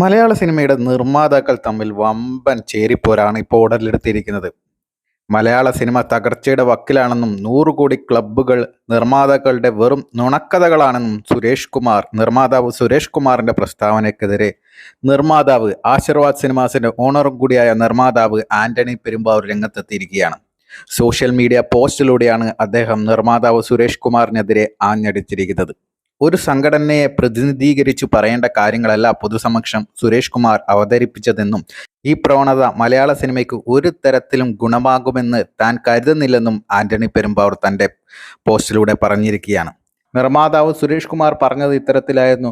മലയാള സിനിമയുടെ നിർമ്മാതാക്കൾ തമ്മിൽ വമ്പൻ ചേരിപ്പോരാണ് ഇപ്പോൾ ഉടലെടുത്തിരിക്കുന്നത്. മലയാള സിനിമ തകർച്ചയുടെ വക്കിലാണെന്നും നൂറ് കോടി ക്ലബ്ബുകൾ നിർമ്മാതാക്കളുടെ വെറും നുണക്കഥകളാണെന്നും സുരേഷ് കുമാർ നിർമ്മാതാവ് സുരേഷ് കുമാറിന്റെ പ്രസ്താവനയ്ക്കെതിരെ നിർമ്മാതാവ് ആശീർവാദ് സിനിമാസിന്റെ ഓണറും കൂടിയായ നിർമ്മാതാവ് ആന്റണി പെരുമ്പാവൂർ രംഗത്തെത്തിയിരിക്കുകയാണ്. സോഷ്യൽ മീഡിയ പോസ്റ്റിലൂടെയാണ് അദ്ദേഹം നിർമ്മാതാവ് സുരേഷ് കുമാറിനെതിരെ ആഞ്ഞടിച്ചിരിക്കുന്നത്. ഒരു സംഘടനയെ പ്രതിനിധീകരിച്ചു പറയേണ്ട കാര്യങ്ങളല്ല പൊതുസമക്ഷം സുരേഷ് കുമാർ അവതരിപ്പിച്ചതെന്നും ഈ പ്രവണത മലയാള സിനിമയ്ക്ക് ഒരു തരത്തിലും ഗുണമാകുമെന്ന് താൻ കരുതുന്നില്ലെന്നും ആന്റണി പെരുമ്പാവൂർ തന്റെ പോസ്റ്റിലൂടെ പറഞ്ഞിരിക്കുകയാണ്. നിർമ്മാതാവ് സുരേഷ് കുമാർ പറഞ്ഞത് ഇത്തരത്തിലായിരുന്നു.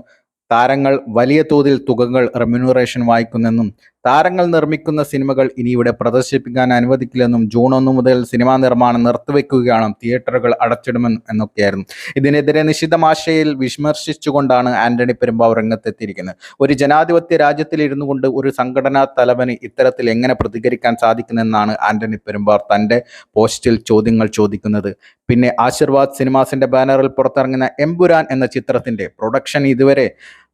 താരങ്ങൾ വലിയ തോതിൽ തുകകൾ റെമ്യൂണറേഷൻ വായിക്കുന്നെന്നും താരങ്ങൾ നിർമ്മിക്കുന്ന സിനിമകൾ ഇനി ഇവിടെ പ്രദർശിപ്പിക്കാൻ അനുവദിക്കില്ലെന്നും ജൂൺ ഒന്ന് മുതൽ സിനിമാ നിർമ്മാണം നിർത്തിവെക്കുകയാണ് തിയേറ്ററുകൾ അടച്ചിടുമെന്നും എന്നൊക്കെയായിരുന്നു. ഇതിനെതിരെ നിശിതമാശയിൽ വിമർശിച്ചുകൊണ്ടാണ് ആന്റണി പെരുമ്പാവ് രംഗത്തെത്തിയിരിക്കുന്നത്. ഒരു ജനാധിപത്യ രാജ്യത്തിൽ ഇരുന്നു കൊണ്ട് ഒരു സംഘടനാ തലവന് ഇത്തരത്തിൽ എങ്ങനെ പ്രതികരിക്കാൻ സാധിക്കുന്നെന്നാണ് ആന്റണി പെരുമ്പാവ് തന്റെ പോസ്റ്റിൽ ചോദ്യങ്ങൾ ചോദിക്കുന്നത്. പിന്നെ ആശീർവാദ് സിനിമാസിന്റെ ബാനറിൽ പുറത്തിറങ്ങുന്ന എംപുരാൻ എന്ന ചിത്രത്തിന്റെ പ്രൊഡക്ഷൻ ഇതുവരെ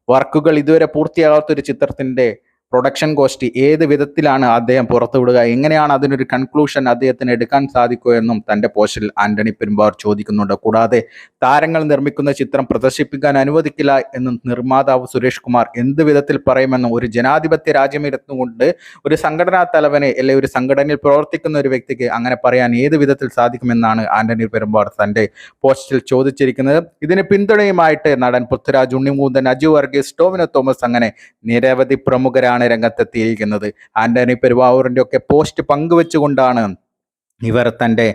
വർക്കുകൾ ഇതുവരെ പൂർത്തിയാകാത്ത ഒരു ചിത്രത്തിന്റെ പ്രൊഡക്ഷൻ കോസ്റ്റ് ഏത് വിധത്തിലാണ് അദ്ദേഹം പുറത്തുവിടുക? എങ്ങനെയാണ് അതിനൊരു കൺക്ലൂഷൻ അദ്ദേഹത്തിന് എടുക്കാൻ സാധിക്കുക എന്നും തന്റെ പോസ്റ്റിൽ ആന്റണി പെരുമ്പാർ ചോദിക്കുന്നുണ്ട്. കൂടാതെ താരങ്ങൾ നിർമ്മിക്കുന്ന ചിത്രം പ്രദർശിപ്പിക്കാൻ അനുവദിക്കില്ല എന്നും നിർമ്മാതാവ് സുരേഷ് കുമാർ എന്ത് വിധത്തിൽ പറയുമെന്നും ഒരു ജനാധിപത്യ രാജ്യമിരുന്നുകൊണ്ട് ഒരു സംഘടനാ തലവനെ അല്ലെങ്കിൽ ഒരു സംഘടനയിൽ പ്രവർത്തിക്കുന്ന ഒരു വ്യക്തിക്ക് അങ്ങനെ പറയാൻ ഏത് വിധത്തിൽ സാധിക്കുമെന്നാണ് ആന്റണി പെരുമ്പാർ തന്റെ പോസ്റ്റിൽ ചോദിച്ചിരിക്കുന്നത്. ഇതിന് പിന്തുണയുമായിട്ട് നടൻ പൃഥ്വിരാജ് ഉണ്ണിമൂന്തൻ അജു വർഗീസ് ടോമിനോ തോമസ് അങ്ങനെ നിരവധി പ്രമുഖരാണ് രംഗത്തെത്തിയിരിക്കുന്നത്. ആന്റണി പെരുവാവൂറിന്റെ ഒക്കെ പോസ്റ്റ് പങ്കുവെച്ചുകൊണ്ടാണ് ഇവർ തന്റെ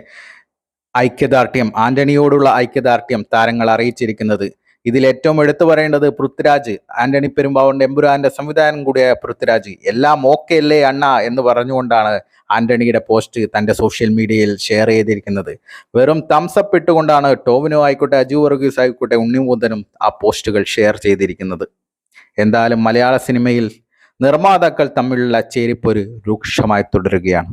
ഐക്യദാർഢ്യം ആന്റണിയോടുള്ള ഐക്യദാർഢ്യം താരങ്ങൾ അറിയിച്ചിരിക്കുന്നത്. ഇതിൽ ഏറ്റവും എടുത്തു പറയേണ്ടത് പൃഥ്വിരാജ് ആന്റണി പെരുമ്പാവൂരിന്റെ എമ്പുരാന്റെ സംവിധാനം കൂടിയായ പൃഥ്വിരാജ്. എല്ലാം ഓക്കെ അല്ലേ അണ്ണ എന്ന് പറഞ്ഞുകൊണ്ടാണ് ആന്റണിയുടെ പോസ്റ്റ് തന്റെ സോഷ്യൽ മീഡിയയിൽ ഷെയർ ചെയ്തിരിക്കുന്നത്. വെറും തംസപ്പ് ഇട്ടുകൊണ്ടാണ് ടോവിനോ ആയിക്കോട്ടെ അജു വർഗീസ് ആയിക്കോട്ടെ ഉണ്ണിമൂതനും ആ പോസ്റ്റുകൾ ഷെയർ ചെയ്തിരിക്കുന്നത്. എന്തായാലും മലയാള സിനിമയിൽ നിർമ്മാതാക്കൾ തമ്മിലുള്ള ചേരിപ്പൊരു രൂക്ഷമായി തുടരുകയാണ്.